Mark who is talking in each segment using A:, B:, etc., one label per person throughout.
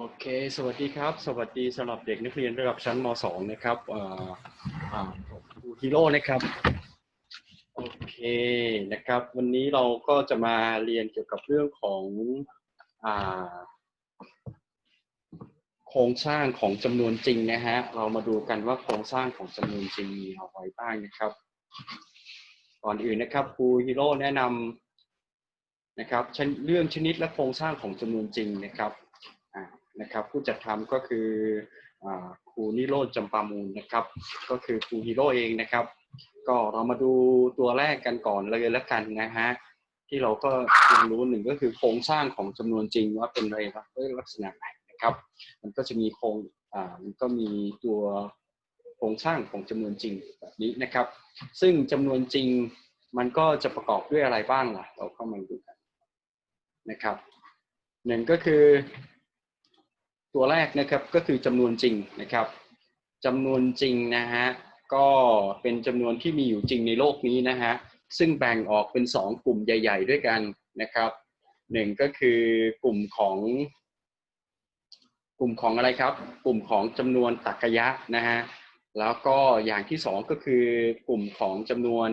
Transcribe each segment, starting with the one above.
A: โอเค สวัสดีครับ สวัสดีสำหรับเด็กนักเรียนระดับชั้นม .2 นะครับครูฮีโร่นะครับ โอเคนะครับ วันนี้เราก็จะมาเรียนเกี่ยวกับเรื่องของอโครงสร้างของจำนวนจริงนะฮะ เรามาดูกันว่าโครงสร้างของจำนวนจริงมีอะไรบ้างนะครับ ก่อนอื่นนะครับครูฮีโร่แนะนำนะครับเรื่องชนิดและโครงสร้างของจำนวนจริงนะครับ นะครับ ผู้จัดทำก็คือครูนิโรธจำปามูลนะครับ ก็คือครูฮีโร่เองนะครับ ก็เรามาดูตัวแรกกันก่อนเลยแล้วกันนะฮะที่เราก็เรียนรู้หนึ่งก็คือโครงสร้างของจำนวนจริงว่าเป็นอะไรครับด้วยลักษณะไหนนะครับ มันก็จะมีโครงอ่ามันก็มีตัวโครงสร้างของจำนวนจริงแบบนี้นะครับ ซึ่งจำนวนจริงมันก็จะประกอบด้วยอะไรบ้างล่ะ เราก็มาดูกันนะครับหนึ่งก็คือ ตัวแรกนะครับก็คือจำนวนจริงนะครับจำนวนจริงนะฮะก็เป็นจำนวนที่มีอยู่จริงในโลกนี้นะฮะซึ่งแบ่งออกเป็น 2 กลุ่มใหญ่ ๆ ด้วยกันนะครับหนึ่งก็คือกลุ่มของ กลุ่มของอะไรครับ กลุ่มของจำนวนตรรกยะนะฮะแล้วก็อย่างที่สองก็คือกลุ่มของจำนวน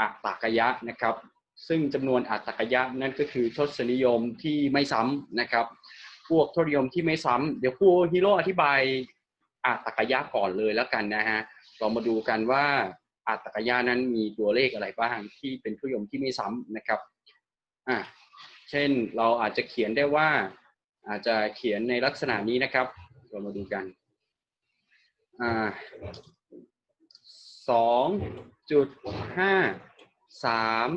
A: อัตตรกยะนะครับ ซึ่งจำนวนอัตตรกยะนั่นก็คือทศนิยมที่ไม่ซ้ำนะครับ พวกทศนิยมที่ไม่ซ้ำเดี๋ยวครูฮีโร่อธิบายอัตตรกยะก่อนเลยแล้วกันนะฮะเรามาดูกันว่าอัตตรกยะนั้นมีตัวเลขอะไรบ้างที่เป็นทศนิยมที่ไม่ซ้ำนะครับอะเช่นเราอาจจะเขียนได้ว่า อาจจะเขียนในลักษณะนี้นะครับ เรามาดูกันอ่าสองจุดห้าสาม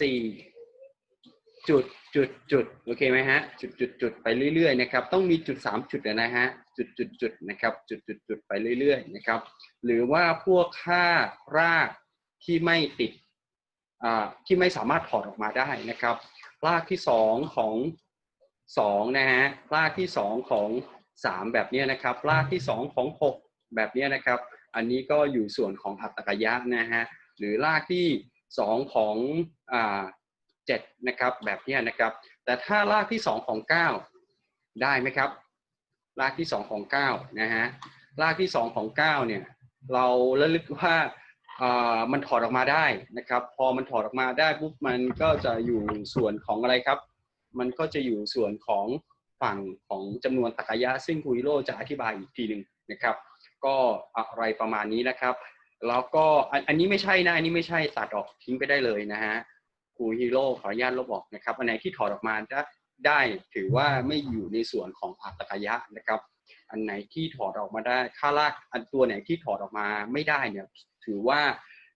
A: สี่ จุดจุดจุดโอเคไหมฮะจุดจุดจุดไปเรื่อยๆนะครับต้องมีจุดสามจุดนะฮะจุดจุดจุดนะครับจุดจุดจุดไปเรื่อยๆนะครับหรือว่าพวกค่ารากที่ไม่ติดอ่าที่ไม่สามารถถอดออกมาได้นะครับ รากที่สองของสองนะฮะรากที่สองของสามแบบนี้นะครับ รากที่สองของหกแบบนี้นะครับ อันนี้ก็อยู่ส่วนของอัตตกยะนะฮะหรือรากที่สองของ อ่าเจ็ดนะครับ แบบนี้นะครับ แต่ถ้ารากที่สองของเก้าได้ไหมครับ รากที่สองของเก้านะฮะรากที่สองของเก้าเนี่ย เราระลึกว่าอ่ามันถอดออกมาได้นะครับ พอมันถอดออกมาได้ปุ๊บมันก็จะอยู่ส่วนของอะไรครับ มันก็จะอยู่ส่วนของฝั่งของจำนวนตรรกยะ ซึ่งคุยโรจะอธิบายอีกทีหนึ่งนะครับ ก็อะไรประมาณนี้นะครับ แล้วก็อันอันนี้ไม่ใช่นะอันนี้ไม่ใช่ตัดออกทิ้งไปได้เลยนะฮะ ครูฮีโร่ขออนุญาตลบออกนะครับอันไหนที่ถอดออกมาได้ได้ถือว่าไม่อยู่ในส่วนของอัตกยะนะครับ อันไหนที่ถอดออกมาได้ค่าลากอันตัวไหนที่ถอดออกมาไม่ได้เนี่ยถือว่า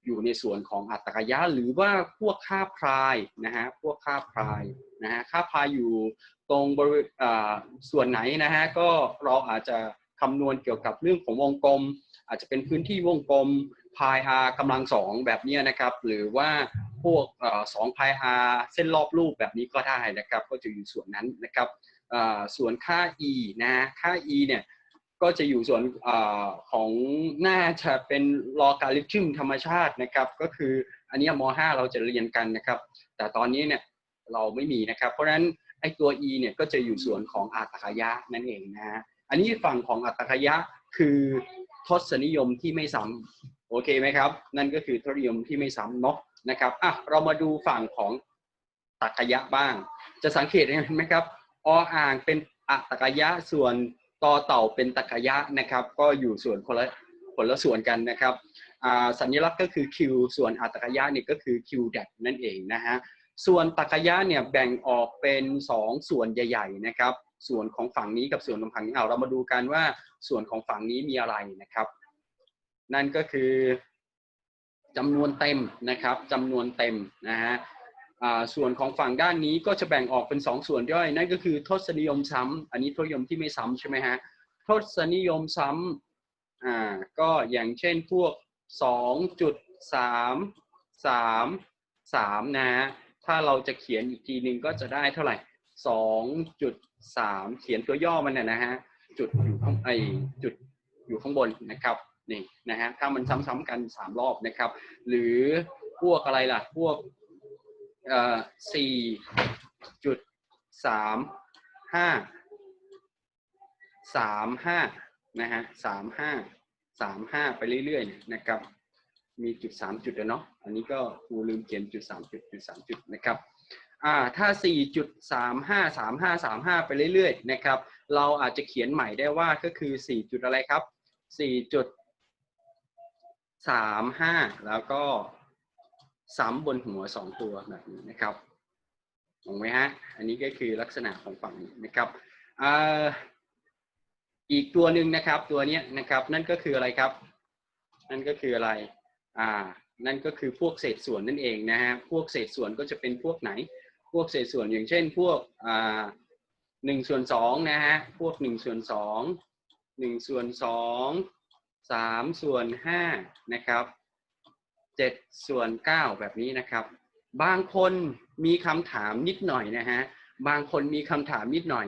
A: อยู่ในส่วนของอัตกยะหรือว่าพวกค่าพรายนะฮะพวกค่าพรายนะฮะค่าพรายอยู่ตรงบริเวณอ่าส่วนไหนนะฮะก็เราอาจจะคำนวณเกี่ยวกับเรื่องของวงกลม อาจจะเป็นพื้นที่วงกลมพาย r กำลังสองแบบนี้นะครับ หรือว่า พวกสองพาย r เส้นรอบรูปแบบนี้ก็ได้นะครับ ก็จะอยู่ส่วนนั้นนะครับส่วนค่า e นะค่า e เนี่ยก็จะอยู่ส่วนอของน่าจะเป็นลอการิทึมธรรมชาตินะครับ ก็คืออันนี้ม .5 เราจะเรียนกันนะครับ แต่ตอนนี้เนี่ยเราไม่มีนะครับ เพราะฉะนั้นไอ้ตัว e เนี่ยก็จะอยู่ส่วนของอัตตกยะนั่นเองนะฮะอันนี้ฝั่งของอัตตกยะคือทศนิยมที่ไม่ซ้ำโอเคไหมครับ นั่นก็คือทศนิยมที่ไม่ซ้ำเนาะ นะครับอะเรามาดูฝั่งของตรรกยะบ้าง จะสังเกตเห็นไหมครับออ่างเป็นอัตตกยะส่วนตอเต่าเป็นตรรกยะนะครับ ก็อยู่ส่วนคนละคนละส่วนกันนะครับอ่าสัญลักษณ์ก็คือ Q ส่วนอัตตกยะนี่ก็คือ Q แดนั่นเองนะฮะส่วนตรรกยะเนี่ยแบ่งออกเป็น 2 ส่วนใหญ่ ๆ นะครับ ส่วนของฝั่งนี้กับส่วนของฝั่งนี้เอาเรามาดูกันว่าส่วนของฝั่งนี้มีอะไรนะครับ นั่นก็คือ จำนวนเต็มนะครับจำนวนเต็มนะฮะส่วนของฝั่งด้านนี้ก็จะแบ่งออกเป็น 2 ส่วนย่อย นั่นก็คือทศนิยมซ้ำอันนี้ทศนิยมที่ไม่ซ้ำใช่ไหมฮะทศนิยมซ้ำอ่าก็อย่างเช่นพวก 2.3 3 3นะฮะถ้าเราจะเขียนอีกทีหนึ่งก็จะได้เท่าไหร่ 2.3 เขียนตัวย่อมันนะนะฮะจุดอยู่ข้างไอจุดอยู่ข้างบนนะครับ นี่นะฮะถ้ามันซ้ำๆกัน 3 รอบนะครับ หรือพวกอะไรล่ะ พวกเอ่อ4.35สามห้าสามห้านะฮะสามห้าสามห้าไปเรื่อยๆนะครับ มีจุดสามจุดเนาะอันนี้ก็ครูลืมเขียนจุดสามจุดจุดสามจุดนะครับอ่าถ้าสี่จุดสามห้าสามห้าสามห้าไปเรื่อยๆนะครับ เราอาจจะเขียนใหม่ได้ว่าก็คือสี่จุดอะไรครับสี่จุด สามห้าแล้วก็ซ้ำบนหัวสองตัวแบบนี้นะครับงงไหมฮะ อันนี้ก็คือลักษณะของฝั่งนี้นะครับอีกตัวหนึ่งนะครับตัวนี้นะครับนั่นก็คืออะไรครับ นั่นก็คืออะไรอ่านั่นก็คือพวกเศษส่วนนั่นเองนะฮะพวกเศษส่วนก็จะเป็นพวกไหน พวกเศษส่วนอย่างเช่น พวกอ่าหนึ่งส่วนสองนะฮะพวกหนึ่งส่วนสองหนึ่งส่วนสอง สามส่วนห้านะครับเจ็ดส่วนเก้าแบบนี้นะครับ บางคนมีคำถามนิดหน่อยนะฮะ บางคนมีคำถามนิดหน่อย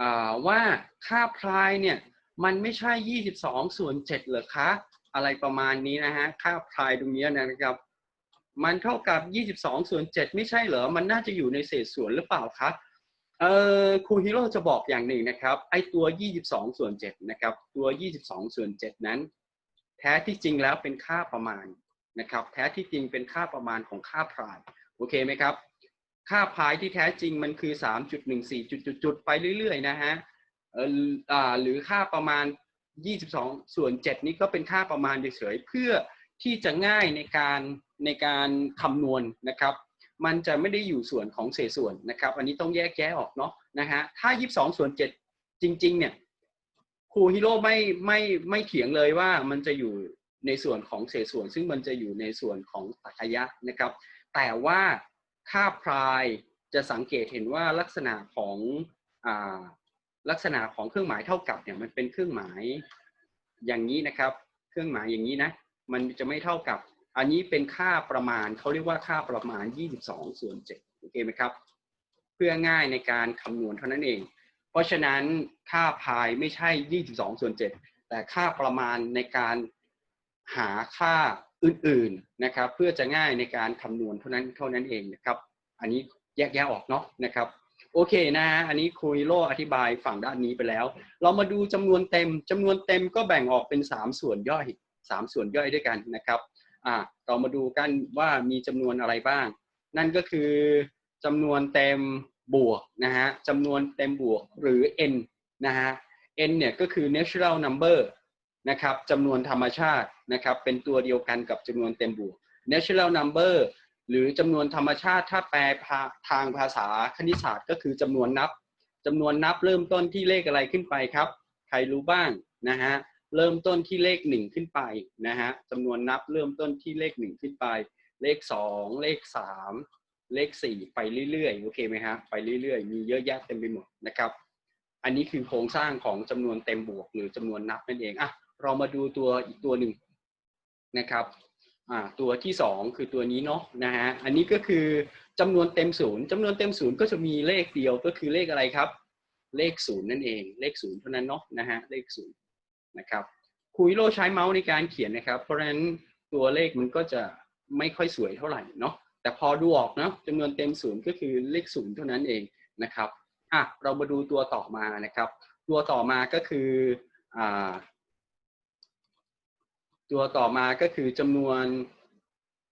A: อว่าค่าพลายเนี่ยมันไม่ใช่ 22 ส่วน 7 เหรอคะ อะไรประมาณนี้นะฮะ ค่าพลายตรงเนี้ยนะครับ มันเท่ากับ 22 ส่วน 7 ไม่ใช่เหรอ มันน่าจะอยู่ในเศษส่วนหรือเปล่าคะ เออครูฮิโร่จะบอกอย่างหนึ่งนะครับไอตัว 22 ส่วน 7 นะครับ ตัว 22 ส่วน 7 นั้น แท้ที่จริงแล้วเป็นค่าประมาณนะครับ แท้ที่จริงเป็นค่าประมาณของค่าพายโอเคไหมครับ ค่าพายที่แท้จริงมันคือ 3.14 จุดๆๆไปเรื่อยๆนะฮะเอออ่าหรือค่าประมาณ 22 ส่วน 7 นี้ก็เป็นค่าประมาณเฉยๆเพื่อที่จะง่ายในการในการคำนวณนะครับ มันจะไม่ได้อยู่ส่วนของเศษส่วนนะครับ อันนี้ต้องแยกแยะออกเนาะนะฮะถ้า 22 ส่วน 7 จริง ๆ เนี่ยครูฮิโร่ไม่ไม่ไม่เถียงเลยว่ามันจะอยู่ในส่วนของเศษส่วน ซึ่งมันจะอยู่ในส่วนของตรรกยะนะครับ แต่ว่าค่าพรายจะสังเกตเห็นว่าลักษณะของอลักษณะของเครื่องหมายเท่ากับเนี่ยมันเป็นเครื่องหมายอย่างนี้นะครับ เครื่องหมายอย่างนี้นะ มันจะไม่เท่ากับ อันนี้เป็นค่าประมาณเขาเรียกว่าค่าประมาณ 22 ส่วน7โอเคไหมครับ เพื่อง่ายในการคำนวณเท่านั้นเอง เพราะฉะนั้นค่าพายไม่ใช่ 22 ส่วน 7 แต่ค่าประมาณในการหาค่าอื่นๆนะครับ เพื่อจะง่ายในการคำนวณเท่านั้นเท่านั้นเองนะครับ อันนี้แยกแยะออกเนาะนะครับโอเคนะฮะอันนี้คุยโลอธิบายฝั่งด้านนี้ไปแล้ว เรามาดูจำนวนเต็มจำนวนเต็มก็แบ่งออกเป็น 3 ส่วนย่อย 3 ส่วนย่อยด้วยกันนะครับ อ่าเรามาดูกันว่ามีจำนวนอะไรบ้าง นั่นก็คือจำนวนเต็มบวกนะฮะจำนวนเต็มบวกหรือ n นะฮะ n เนี่ยก็คือ natural number นะครับจำนวนธรรมชาตินะครับเป็นตัวเดียวกันกับจำนวนเต็มบวก natural number หรือจำนวนธรรมชาติถ้าแปลทางภาษาคณิตศาสตร์ก็คือจำนวนนับจำนวนนับเริ่มต้นที่เลขอะไรขึ้นไปครับ ใครรู้บ้างนะฮะ เริ่มต้นที่เลขหนึ่งขึ้นไปนะฮะจำนวนนับเริ่มต้นที่เลขหนึ่งขึ้นไป เลขสองเลขสามเลขสี่ไปเรื่อยๆโอเคไหมฮะไปเรื่อยๆ มีเยอะแยะเต็มไปหมดนะครับ อันนี้คือโครงสร้างของจำนวนเต็มบวกหรือจำนวนนับนั่นเองอะเรามาดูตัวอีกตัวหนึ่งนะครับอ่าตัวที่สองคือตัวนี้เนาะนะฮะอันนี้ก็คือจำนวนเต็มศูนย์จำนวนเต็มศูนย์ก็จะมีเลขเดียวก็คือเลขอะไรครับ เลขศูนย์นั่นเอง เลขศูนย์เท่านั้นเนาะนะฮะเลขศูนย์ นะครับคุยโลใช้เมาส์ในการเขียนนะครับ เพราะฉะนั้นตัวเลขมันก็จะไม่ค่อยสวยเท่าไหร่เนาะแต่พอดูออกเนาะจำนวนเต็มศูนย์ก็คือเลขศูนย์เท่านั้นเองนะครับอะเรามาดูตัวต่อมานะครับ ตัวต่อมาก็คืออ่าตัวต่อมาก็คือจำนวน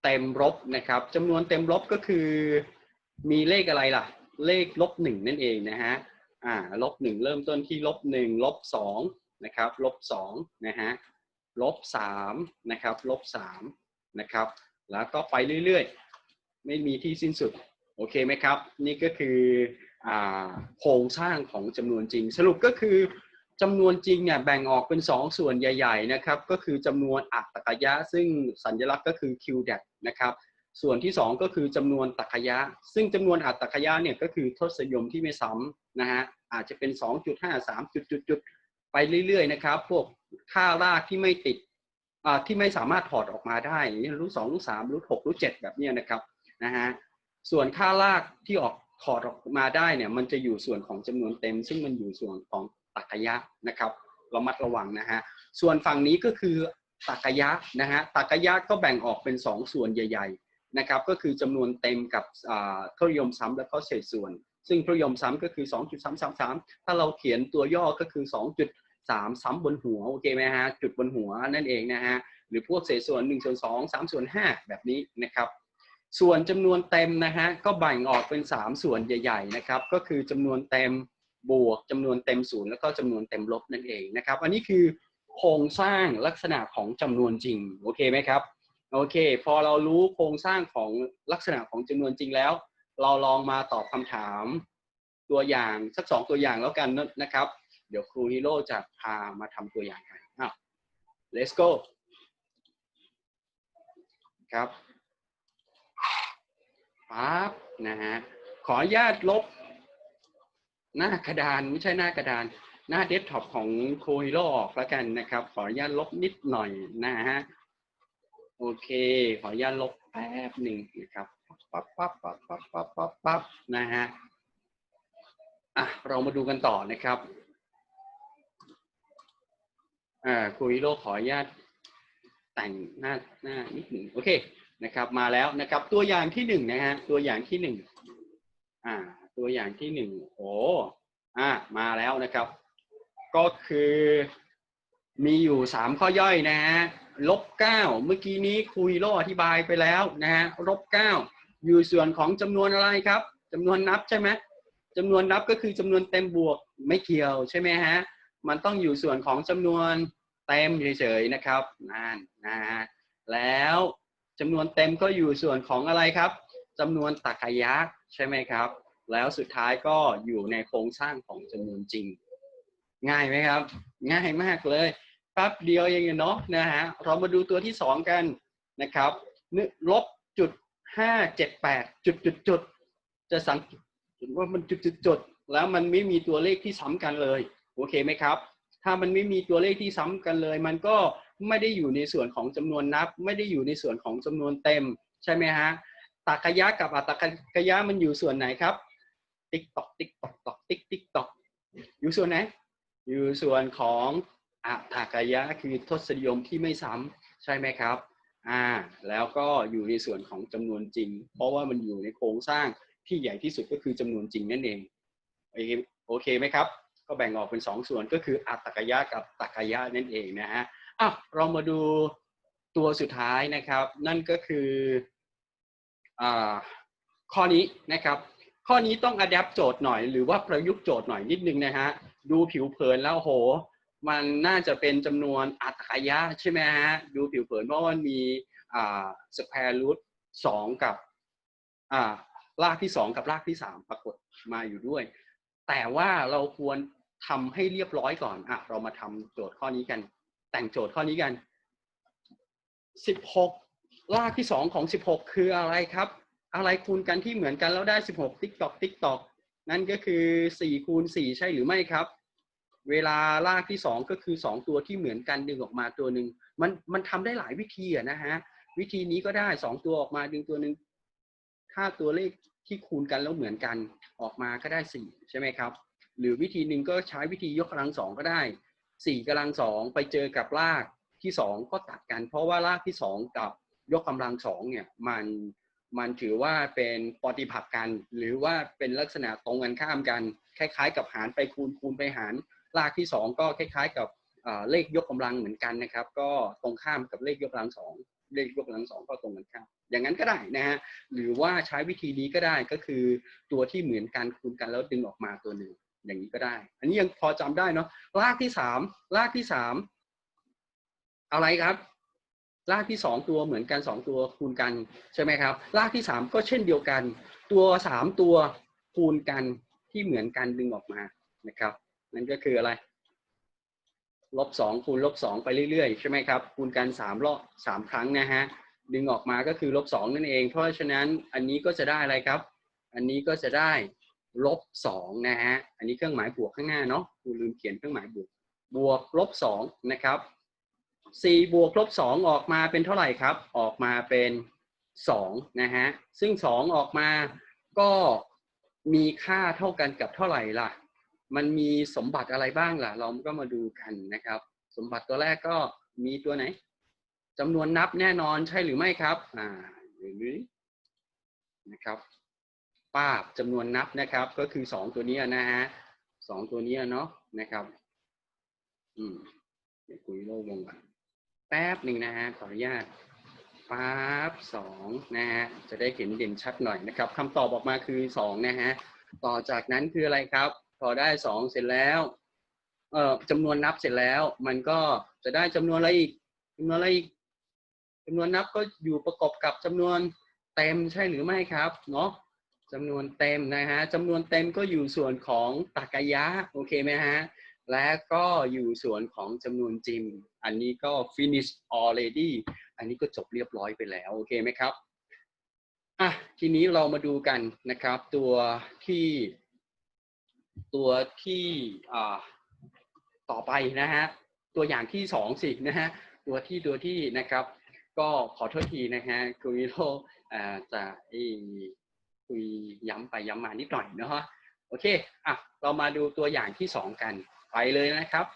A: เต็มลบนะครับจำนวนเต็มลบก็คือ มีเลขอะไรล่ะ เลขลบหนึ่งนั่นเองนะฮะอ่าลบหนึ่งเริ่มต้นที่ลบหนึ่งลบสอง นะครับลบสองนะฮะลบสามนะครับลบสามนะครับแล้วก็ไปเรื่อยๆ ไม่มีที่สิ้นสุด โอเคไหมครับ นี่ก็คือโครงสร้างของจำนวนจริง สรุปก็คือจำนวนจริงเนี่ยแบ่งออกเป็น 2 ส่วนใหญ่ ๆ นะครับ ก็คือจำนวนอัตตกยะ ซึ่งสัญลักษณ์ก็คือ q d a t นะครับ ส่วนที่ 2 ก็คือจำนวนตรรกยะ ซึ่งจำนวนอัตตกยะเนี่ยก็คือทศนิยมที่ไม่ซ้ำนะฮะอาจจะเป็น 2.5 3จุดๆๆ ไปเรื่อยๆนะครับ พวกค่ารากที่ไม่ติดที่ไม่สามารถถอดออกมาได้รูทสองรูทสามรูทหกรูทเจ็ดแบบนี้นะครับนะฮะส่วนค่ารากที่ออกถอดออกมาได้เนี่ยมันจะอยู่ส่วนของจำนวนเต็ม ซึ่งมันอยู่ส่วนของตรรกยะนะครับระมัดระวังนะฮะส่วนฝั่งนี้ก็คือตรรกยะนะฮะตรรกยะก็แบ่งออกเป็น2ส่วนใหญ่ๆนะครับก็คือจำนวนเต็มกับทศยมซ้ำแล้วก็เศษส่วน ซึ่งทศยมซ้ำก็คือ 2.333 ถ้าเราเขียนตัวย่อก็คือ สามซ้ำบนหัวโอเคไหมฮะจุดบนหัวนั่นเองนะฮะหรือพวกเศษส่วน1ส่วน2 3ส่วน5แบบนี้นะครับ ส่วนจำนวนเต็มนะฮะก็แบ่งออกเป็น 3 ส่วนใหญ่ ๆ นะครับ ก็คือจำนวนเต็มบวกจำนวนเต็มศูนย์แล้วก็จำนวนเต็มลบนั่นเองนะครับ อันนี้คือโครงสร้างลักษณะของจำนวนจริงโอเคไหมครับโอเค พอเรารู้โครงสร้างของลักษณะของจำนวนจริงแล้ว เราลองมาตอบคำถามตัวอย่างสักสองตัวอย่างแล้วกันนะครับ เดี๋ยวครูฮิโร่จะพามาทำตัวอย่างกันอ้าว let's go ครับปั๊บนะฮะ ขออนุญาตลบ หน้ากระดานไม่ใช่หน้ากระดาน หน้าเดสก์ท็อปของโคฮิโร่ออกแล้วกันนะครับ ขออนุญาตลบนิดหน่อยนะฮะ โอเค ขออนุญาตลบแป๊บหนึ่งนะครับ ปั๊บปั๊บปั๊บปั๊บปั๊บปั๊บปั๊บนะฮะ อะ เรามาดูกันต่อนะครับ อ่าโคฮิโรขออนุญาตแต่งหน้าหน้านิดหนึ่งโอเคนะครับ มาแล้วนะครับ ตัวอย่างที่หนึ่งนะฮะตัวอย่างที่หนึ่งอ่า ตัวอย่างที่หนึ่งโอ้อ่ามาแล้วนะครับ ก็คือมีอยู่สามข้อย่อยนะฮะลบเก้าเมื่อกี้นี้คุยโลอธิบายไปแล้วนะฮะลบเก้าอยู่ส่วนของจำนวนอะไรครับจำนวนนับใช่ไหมจำนวนนับก็คือจำนวนเต็มบวกไม่เกี่ยวใช่ไหมฮะ มันต้องอยู่ส่วนของจำนวนเต็มเฉยๆนะครับนั่นนะฮะแล้วจำนวนเต็มก็อยู่ส่วนของอะไรครับจำนวนตรรกยักษ์ใช่ไหมครับ แล้วสุดท้ายก็อยู่ในโครงสร้างของจำนวนจริง ง่ายไหมครับ ง่ายมากเลยแป๊บเดียวเองเนาะนะฮะเรามาดูตัวที่สองกันนะครับนึลบจุดห้าเจ็ดแปดจุดจุดจุดจะสังเกตว่ามันจุดจุดจุดแล้วมันไม่มีตัวเลขที่ซ้ำกันเลย โอเคไหมครับ ถ้ามันไม่มีตัวเลขที่ซ้ำกันเลย มันก็ไม่ได้อยู่ในส่วนของจำนวนนับ ไม่ได้อยู่ในส่วนของจำนวนเต็ม ใช่ไหมฮะตรรกะยะกับอัตตรกะยะมันอยู่ส่วนไหนครับ ติ๊กตอกติ๊กตอกตอกติ๊กติ๊กตอกอยู่ส่วนไหน อยู่ส่วนของอัตถกยะคือทศนิยมที่ไม่ซ้ำใช่ไหมครับอ่าแล้วก็อยู่ในส่วนของจำนวนจริง เพราะว่ามันอยู่ในโครงสร้างที่ใหญ่ที่สุดก็คือจำนวนจริงนั่นเองโอเคโอเคไหมครับ ก็แบ่งออกเป็นสองส่วนก็คืออัตถกายะกับตักายะนั่นเองนะฮะอะเรามาดูตัวสุดท้ายนะครับ นั่นก็คืออข้อนี้นะครับ ข้อนี้ต้องอัดแอปโจทย์หน่อย หรือว่าประยุกต์โจทย์หน่อยนิดนึงนะฮะดูผิวเผินแล้วโห มันน่าจะเป็นจำนวนอัตถกายะใช่ไหมฮะดูผิวเผินเพราะมันมีสแควร์รูทสองกับอ่ารากที่สองกับรากที่สามปรากฏมาอยู่ด้วย แต่ว่าเราควรทำให้เรียบร้อยก่อนอะเรามาทำโจทย์ข้อนี้กัน แต่งโจทย์ข้อนี้กันสิบหกรากที่สองของสิบหกคืออะไรครับ อะไรคูณกันที่เหมือนกันแล้วได้16ติ๊กตอกติ๊กตอกนั่นก็คือ4คูณ4ใช่หรือไม่ครับ เวลาลากที่2ก็คือ2ตัวที่เหมือนกันดึงออกมาตัวหนึ่งมันมันทำได้หลายวิธีอะนะฮะวิธีนี้ก็ได้2ตัวออกมาดึงตัวหนึ่งถ้าตัวเลข ที่คูณกันแล้วเหมือนกันออกมาก็ได้ 4 ใช่ไหมครับ หรือวิธีหนึ่งก็ใช้วิธียกกำลังสองก็ได้ 4กำลังสองไปเจอกับลากที่ 2 ก็ตัดกัน เพราะว่าลากที่ 2 กับยกกำลังสองเนี่ยมันมันถือว่าเป็นปฏิปักกัน หรือว่าเป็นลักษณะตรงกันข้ามกัน คล้ายๆ กับหารไปคูณคูณไปหารรากที่ 2 ก็คล้าย ๆ กับเลขยกกำลังเหมือนกันนะครับ ก็ตรงข้ามกับเลขยกกำลังสอง เลขยกกำลังสองก็ตรงกันข้ามอย่างนั้นก็ได้นะฮะหรือว่าใช้วิธีนี้ก็ได้ก็คือตัวที่เหมือนกันคูณกันแล้วดึงออกมาตัวหนึ่งอย่างนี้ก็ได้ อันนี้ยังพอจำได้เนาะรากที่สามรากที่สามอะไรครับรากที่สองตัวเหมือนกันสองตัวคูณกันใช่ไหมครับรากที่สามก็เช่นเดียวกัน ตัวสามตัวคูณกันที่เหมือนกันดึงออกมานะครับ นั่นก็คืออะไร ลบสองคูณลบสองไปเรื่อยๆ ใช่ไหมครับ คูณกันสามรอบสามครั้งนะฮะ ดึงออกมาก็คือลบสองนั่นเอง เพราะฉะนั้นอันนี้ก็จะได้อะไรครับ อันนี้ก็จะได้ลบสองนะฮะ อันนี้เครื่องหมายบวกข้างหน้าเนาะครูลืมเขียนเครื่องหมายบวก บวกลบสองนะครับสี่บวกลบสองออกมาเป็นเท่าไหร่ครับ ออกมาเป็นสองนะฮะ ซึ่งสองออกมาก็มีค่าเท่ากันกับเท่าไหร่ล่ะ มันมีสมบัติอะไรบ้างล่ะ เราก็มาดูกันนะครับ สมบัติตัวแรกก็มีตัวไหนจำนวนนับแน่นอนใช่หรือไม่ครับ อ่าหรือนะครับป้าบจำนวนนับนะครับ ก็คือสองตัวนี้นะฮะสองตัวนี้เนาะนะครับ อืมเดี๋ยวคุยโลกวงก่อนแป๊บหนึ่งนะฮะขออนุญาตปั๊บสองนะฮะจะได้เห็นเด่นชัดหน่อยนะครับคำตอบออกมาคือสองนะฮะต่อจากนั้นคืออะไรครับ พอได้สองเสร็จแล้วเอ่อจำนวนนับเสร็จแล้ว มันก็จะได้จำนวนอะไรอีกจำนวนอะไรอีกจำนวนนับก็อยู่ประกอบกับจำนวนเต็มใช่หรือไม่ครับเนาะจำนวนเต็มนะฮะจำนวนเต็มก็อยู่ส่วนของตรรกะยะโอเคไหมฮะและก็อยู่ส่วนของจำนวนจิม อันนี้ก็ finish already อันนี้ก็จบเรียบร้อยไปแล้ว โอเคไหมครับอะทีนี้เรามาดูกันนะครับ ตัวที่ ตัวที่ต่อไปนะฮะตัวอย่างที่สองสินะฮะตัวที่ตัวที่นะครับ ก็ขอโทษทีนะฮะคุณวิโรจะคุยย้ำไปย้ำมานิดหน่อยเนาะโอเคอะเรามาดูตัวอย่างที่สองกันไปเลยนะครับ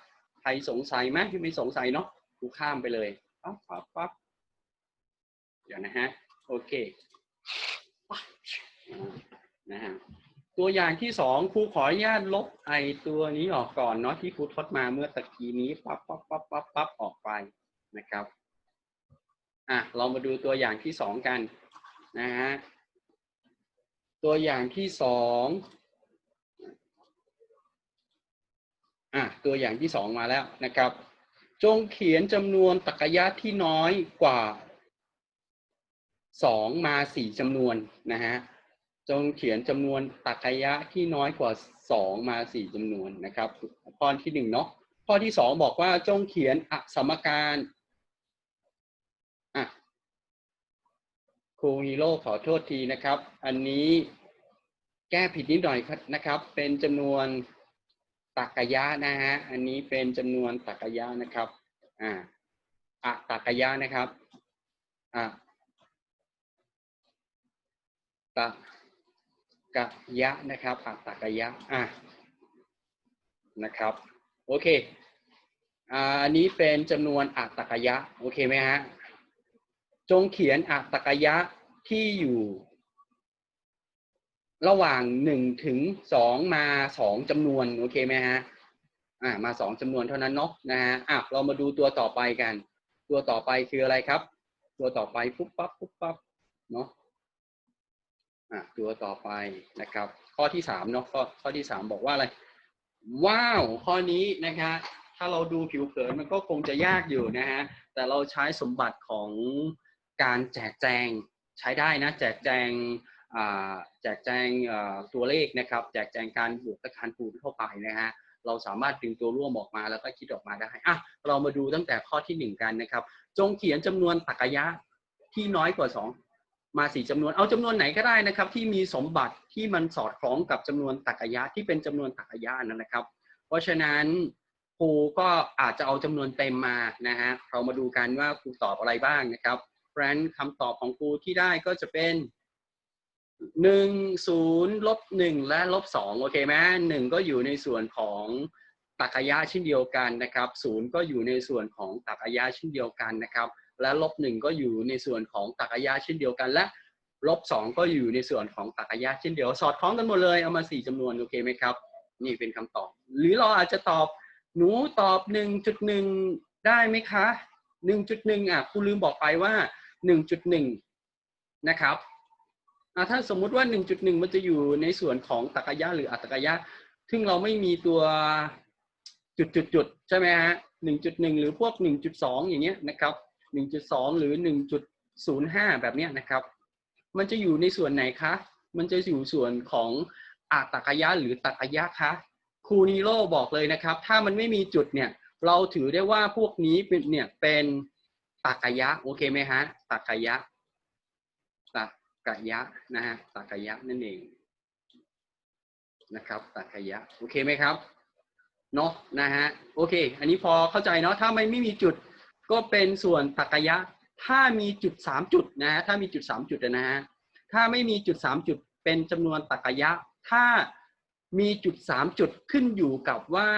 A: ใครสงสัยไหมไม่สงสัยเนาะกูข้ามไปเลยปั๊บปั๊บปั๊บเดี๋ยวนะฮะโอเคนะฮะ ตัวอย่างที่สองครูขออนุญาตลบไอตัวนี้ออกก่อนเนาะที่ครูทดมาเมื่อตะกี้นี้ปั๊บปั๊บปั๊บปั๊บปั๊บออกไปนะครับอะเรามาดูตัวอย่างที่สองกันนะฮะตัวอย่างที่สองอะตัวอย่างที่สองมาแล้วนะครับ จงเขียนจำนวนตรรกะยะที่น้อยกว่าสองมาสี่จำนวนนะฮะ จงเขียนจำนวนตรรกะยะที่น้อยกว่าสองมาสี่จำนวนนะครับ ข้อที่หนึ่งเนาะข้อที่สองบอกว่าจงเขียนอสมการอะครูฮีโร่ขอโทษทีนะครับ อันนี้แก้ผิดนิดหน่อยนะครับ เป็นจำนวนตักกะยะนะฮะอันนี้เป็นจำนวนตักกะยะนะครับอ่าอะตักกะยะนะครับอะตัก กะยะนะครับอะตักะยะอะนะครับ โอเคอ่าอันนี้เป็นจำนวนอะตักะยะ โอเคไหมฮะ จงเขียนอะตักะยะที่อยู่ ระหว่างหนึ่งถึงสองมาสองจำนวน โอเคไหมฮะอ่ามาสองจำนวนเท่านั้นเนาะนะฮะอะเรามาดูตัวต่อไปกัน ตัวต่อไปคืออะไรครับ ตัวต่อไปปุ๊บปั๊บปุ๊บปั๊บเนาะ ตัวต่อไปนะครับ ข้อที่สามเนาะข้อข้อที่สามบอกว่าอะไร ว้าว ข้อนี้นะคะถ้าเราดูผิวเผินมันก็คงจะยากอยู่นะฮะแต่เราใช้สมบัติของการแจกแจงใช้ได้นะ แจกแจงแจกแจงตัวเลขนะครับ แจกแจงการบวกและการคูณเข้าไปนะฮะเราสามารถดึงตัวร่วมออกมาแล้วก็คิดออกมาได้อะเรามาดูตั้งแต่ข้อที่หนึ่งกันนะครับ จงเขียนจำนวนตรรกะยะที่น้อยกว่าสอง มาสี่จำนวนเอาจำนวนไหนก็ได้นะครับ ที่มีสมบัติที่มันสอดคล้องกับจำนวนตรรกะยะที่เป็นจำนวนตรรกะยะนั่นนะครับ เพราะฉะนั้นครูก็อาจจะเอาจำนวนเต็มมานะฮะเรามาดูกันว่าครูตอบอะไรบ้างนะครับเพราะฉะนั้นคำตอบของครูที่ได้ก็จะเป็นหนึ่งศูนย์ลบหนึ่งและลบสองโอเคไหมหนึ่งก็อยู่ในส่วนของตรรกะยะเช่นเดียวกันนะครับศูนย์ก็อยู่ในส่วนของตรรกยะเช่นเดียวกันนะครับ และลบหนึ่งก็อยู่ในส่วนของตรรกะยะเช่นเดียวกัน และลบสองก็อยู่ในส่วนของตรรกะยะเช่นเดียว สอดคล้องกันหมดเลยเอามาสี่จำนวนโอเคไหมครับ นี่เป็นคำตอบ หรือเราอาจจะตอบหนูตอบหนึ่งจุดหนึ่งได้ไหมคะหนึ่งจุดหนึ่งอะครูลืมบอกไปว่าหนึ่งจุดหนึ่งนะครับถ้าสมมุติว่า 1.1 มันจะอยู่ในส่วนของตรรกะยะหรืออัตตรกะยะ ซึ่งเราไม่มีตัวจุดๆๆใช่ไหมฮะ 1.1 หรือพวก 1.2 อย่างเงี้ยนะครับ 1.2 หรือ 1.05 แบบนี้นะครับ มันจะอยู่ในส่วนไหนคะ มันจะอยู่ส่วนของอัตตรกยะหรือตรรกยะคะครูนิโรบอกเลยนะครับ ถ้ามันไม่มีจุดเนี่ย เราถือได้ว่าพวกนี้เป็นเนี่ยเป็นตรรกยะโอเคไหมฮะตรรกยะตรรกยะนะฮะตรรกยะนั่นเองนะครับตรรกยะโอเคไหมครับเนาะนะฮะโอเค อันนี้พอเข้าใจเนาะถ้าไม่ไม่มีจุด ก็เป็นส่วนตรรกะยะ ถ้ามีจุดสามจุดนะฮะถ้ามีจุดสามจุดนะฮะถ้าไม่มีจุดสามจุดเป็นจำนวนตรรกะยะ ถ้ามีจุดสามจุดขึ้นอยู่กับว่า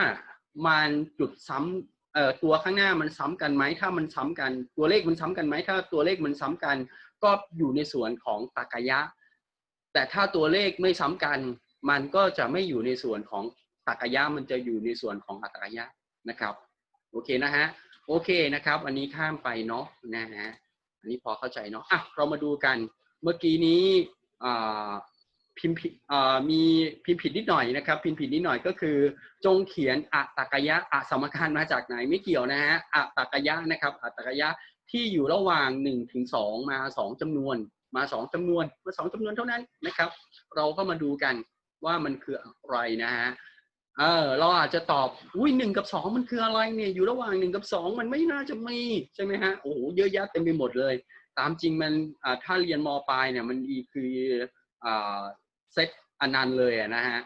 A: มันจุดซ้ำเอ่อตัวข้างหน้ามันซ้ำกันไหมถ้ามันซ้ำกัน ตัวเลขมันซ้ำกันไหมถ้าตัวเลขมันซ้ำกัน ก็อยู่ในส่วนของตรรกะยะ แต่ถ้าตัวเลขไม่ซ้ำกัน มันก็จะไม่อยู่ในส่วนของตรรกะยะมันจะอยู่ในส่วนของอัตตรกะยะนะครับ โอเคนะฮะ โอเคนะครับ อันนี้ข้ามไปเนาะนะฮะอันนี้พอเข้าใจเนาะอะเรามาดูกันเมื่อกี้นี้พิมพ์ผิดมีพิมพ์ผิดนิดหน่อยนะครับ พิมพ์ผิดนิดหน่อยก็คือ จงเขียนอะตากยะอะสมการมาจากไหนไม่เกี่ยวนะฮะอะตากยะนะครับอะตากยะที่อยู่ระหว่าง1ถึง2มา2จำนวน มา 2จำนวนมา2จำนวนเท่านั้นนะครับ เราก็มาดูกันว่ามันคืออะไรนะฮะ เออเราอาจจะตอบอุ้ยหนึ่งกับสองมันคืออะไรเนี่ยอยู่ระหว่างหนึ่งกับสองมันไม่น่าจะมีใช่ไหมฮะโอ้โหเยอะแยะเต็มไปหมดเลย ตามจริงมันถ้าเรียนมปลายเนี่ยมันอีคือเซตอนันต์เลยนะฮะ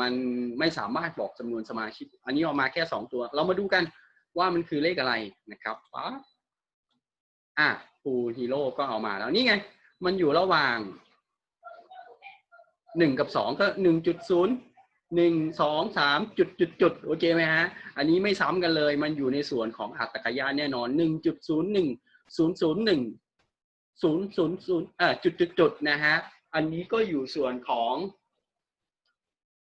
A: มันไม่สามารถบอกจำนวนสมาชิก อันนี้ออกมาแค่สองตัว เรามาดูกันว่ามันคือเลขอะไรนะครับป๊บอะครูฮีโร่ก็เอามาแล้วนี่ไง มันอยู่ระหว่างหนึ่งกับสองก็หนึ่งจุดศูนย์ หนึ่งสองสามจุดจุดจุดโอเคไหมฮะ อันนี้ไม่ซ้ำกันเลย มันอยู่ในส่วนของอัตตกยะแน่นอนหนึ่งจุดศูนย์หนึ่งศูนย์ศูนย์หนึ่งศูนย์ศูนย์ศูนย์อ่าจุดจุดจุดนะฮะ อันนี้ก็อยู่ส่วนของ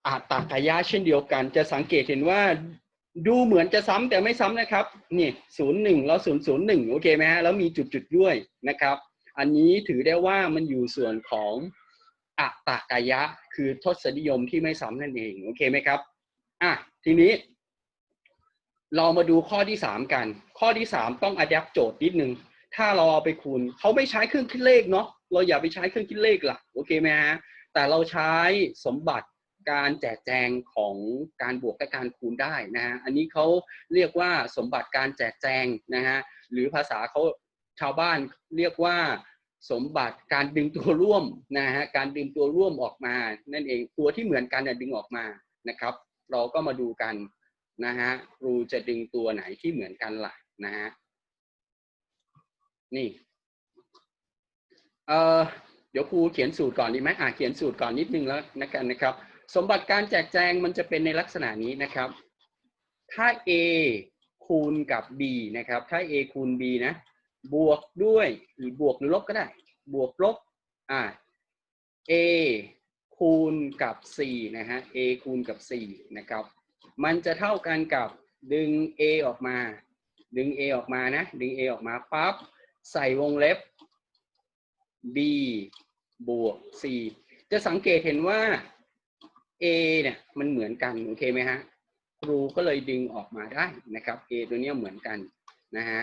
A: อัตตกยะเช่นเดียวกัน จะสังเกตเห็นว่าดูเหมือนจะซ้ำแต่ไม่ซ้ำนะครับ นี่ศูนย์หนึ่งแล้วศูนย์ศูนย์หนึ่งโอเคไหมฮะ แล้วมีจุดจุดด้วยนะครับ อันนี้ถือได้ว่ามันอยู่ส่วนของ อัตตกายะ คือทศนิยมที่ไม่ซ้ำนั่นเองโอเคไหมครับอะทีนี้ เรามาดูข้อที่สามกัน ข้อที่สามต้องอัดแอปโจทย์นิดนึง ถ้าเราเอาไปคูณเขาไม่ใช้เครื่องคิดเลขเนาะเราอย่าไปใช้เครื่องคิดเลขล่ะโอเคไหมฮะแต่เราใช้สมบัติการแจกแจงของการบวกและการคูณได้นะฮะ อันนี้เขาเรียกว่าสมบัติการแจกแจงนะฮะ หรือภาษาเขาชาวบ้านเรียกว่า สมบัติการดึงตัวร่วมนะฮะการดึงตัวร่วมออกมา นั่นเองตัวที่เหมือนกันดึงออกมานะครับ เราก็มาดูกันนะฮะครูจะดึงตัวไหนที่เหมือนกันล่ะนะฮะนี่เออเดี๋ยวครูเขียนสูตรก่อนดีไหมอ่าเขียนสูตรก่อนนิดนึงแล้วนะกันนะครับ สมบัติการแจกแจงมันจะเป็นในลักษณะนี้นะครับ ถ้า A คูณกับ B นะครับ ถ้า A คูณ B นะ บวกด้วยหรือบวกหรือลบก็ได้ บวกลบอ่า a คูณกับ 4 นะฮะ a คูณกับ 4 นะครับ มันจะเท่ากันกับดึง a ออกมา ดึง a ออกมานะ ดึง a ออกมาปั๊บ ใส่วงเล็บ b บวก c จะสังเกตเห็นว่า a เนี่ยมันเหมือนกัน โอเคไหมฮะ ครูก็เลยดึงออกมาได้นะครับ a ตัวเนี้เหมือนกันนะฮะ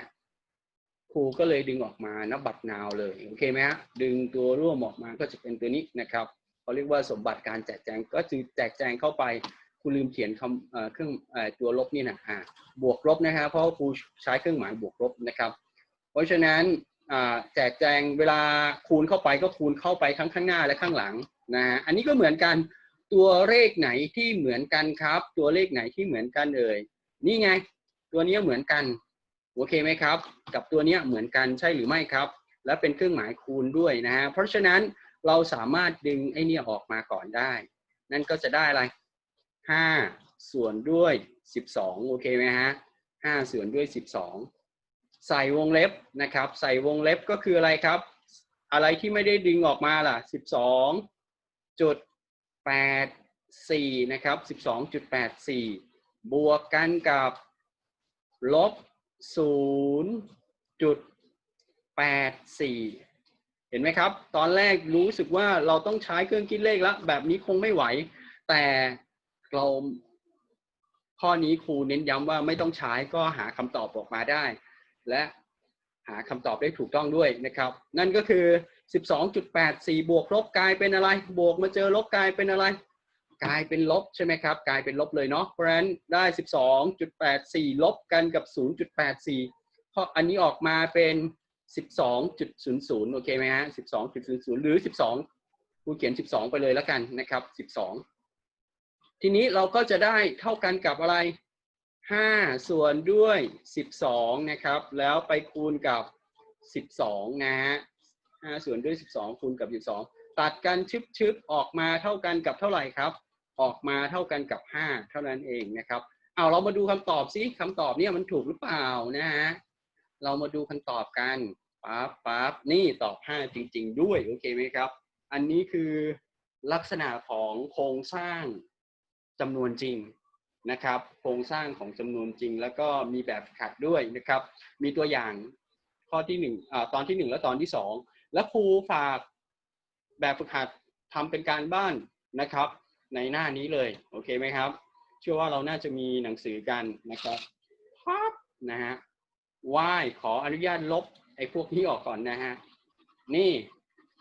A: รูก็เลยดึงออกมานับบัตรนาวเลยโอเคไหมฮะดึงตัวร่วมออกมาก็จะเป็นตัวนี้นะครับเขาเรียกว่าสมบัติการแจกแจงก็คือแจกแจงเข้าไปครูลืมเขียนคำเครื่องตัวลบนี่นะอ่าบวกลบนะฮะเพราะครูใช้เครื่องหมายบวกลบนะครับ เพราะฉะนั้นแจกแจงเวลาคูณเข้าไปก็คูณเข้าไปทั้งข้างหน้าและข้างหลังนะฮะอันนี้ก็เหมือนกันตัวเลขไหนที่เหมือนกันครับ ตัวเลขไหนที่เหมือนกันเอ่ยนี่ไง ตัวนี้เหมือนกัน โอเคไหมครับ กับตัวนี้เหมือนกันใช่หรือไม่ครับ และเป็นเครื่องหมายคูณด้วยนะฮะเพราะฉะนั้นเราสามารถดึงไอ้นี่ออกมาก่อนได้ นั่นก็จะได้อะไร 5 ส่วนด้วย 12 โอเคไหมฮะ5ส่วนด้วย 12 ใส่วงเล็บนะครับ ใส่วงเล็บก็คืออะไรครับ อะไรที่ไม่ได้ดึงออกมาล่ะ 12จุด84นะครับ 12.84 บวกกันกับลบ ศูนย์จุดแปดสี่เห็นไหมครับ ตอนแรกรู้สึกว่าเราต้องใช้เครื่องคิดเลขแล้ว แบบนี้คงไม่ไหว แต่เราข้อนี้ครูเน้นย้ำว่าไม่ต้องใช้ก็หาคำตอบออกมาได้ และหาคำตอบได้ถูกต้องด้วยนะครับ นั่นก็คือ 12.84 บวกลบกลายเป็นอะไร บวกมาเจอลบกลายเป็นอะไร กลายเป็นลบใช่ไหมครับ กลายเป็นลบเลยเนาะเพราะฉะนั้นได้ 12.84 ลบกันกับ 0.84เพราะอันนี้ออกมาเป็น 12.00 โอเคไหมฮะ 12.00 หรือ 12กูเขียน 12 ไปเลยแล้วกันนะครับ 12 ทีนี้เราก็จะได้เท่ากันกับอะไร 5 ส่วนด้วย 12 นะครับ แล้วไปคูณกับ 12 นะฮะ 5 ส่วนด้วย 12 คูณกับ 12ตัดกันชึบๆ ออกมาเท่ากันกับเท่าไหร่ครับ ออกมาเท่ากันกับ 5 เท่านั้นเองนะครับเอาเรามาดูคำตอบซิคำตอบเนี่ยมันถูกหรือเปล่านะฮะเรามาดูคำตอบกันปั๊บปั๊บนี่ตอบ 5 จริง ๆ ด้วยโอเคไหมครับ อันนี้คือลักษณะของโครงสร้างจำนวนจริงนะครับ โครงสร้างของจำนวนจริง แล้วก็มีแบบฝึกหัดด้วยนะครับ มีตัวอย่างข้อที่หนึ่งอ่าตอนที่หนึ่งและตอนที่สองแล้วครูฝากแบบฝึกหัดทำเป็นการบ้านนะครับ ในหน้านี้เลยโอเคไหมครับ เชื่อว่าเราน่าจะมีหนังสือกันนะครับปั๊บนะฮะว่ายขออนุญาตลบไอ้พวกนี้ออกก่อนนะฮะนี่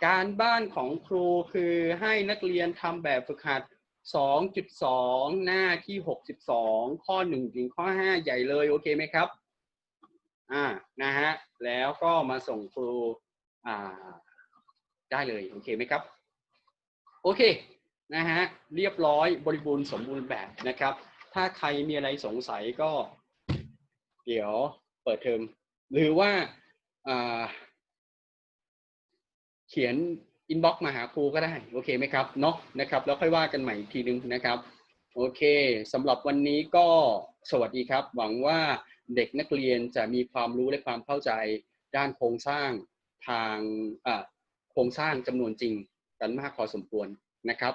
A: การบ้านของครูคือให้นักเรียนทำแบบฝึกหัด 2.2 หน้าที่ 62 ข้อ 1 ถึงข้อ 5 ใหญ่เลยโอเคไหมครับ อ่า นะฮะ แล้วก็มาส่งครู อ่า ได้เลย โอเคไหมครับ โอเค นะฮะเรียบร้อยบริบูรณ์สมบูรณ์แบบนะครับ ถ้าใครมีอะไรสงสัยก็ เดี๋ยวเปิดเทอมหรือว่าเขียนอินบ็อกซ์มาหาครูก็ได้ โอเคไหมครับเนาะนะครับ แล้วค่อยว่ากันใหม่อีกทีนึงนะครับ โอเคสำหรับวันนี้ก็สวัสดีครับ หวังว่าเด็กนักเรียนจะมีความรู้และความเข้าใจด้านโครงสร้างทางอ่าโครงสร้างจำนวนจริงกันมากพอสมควรนะครับ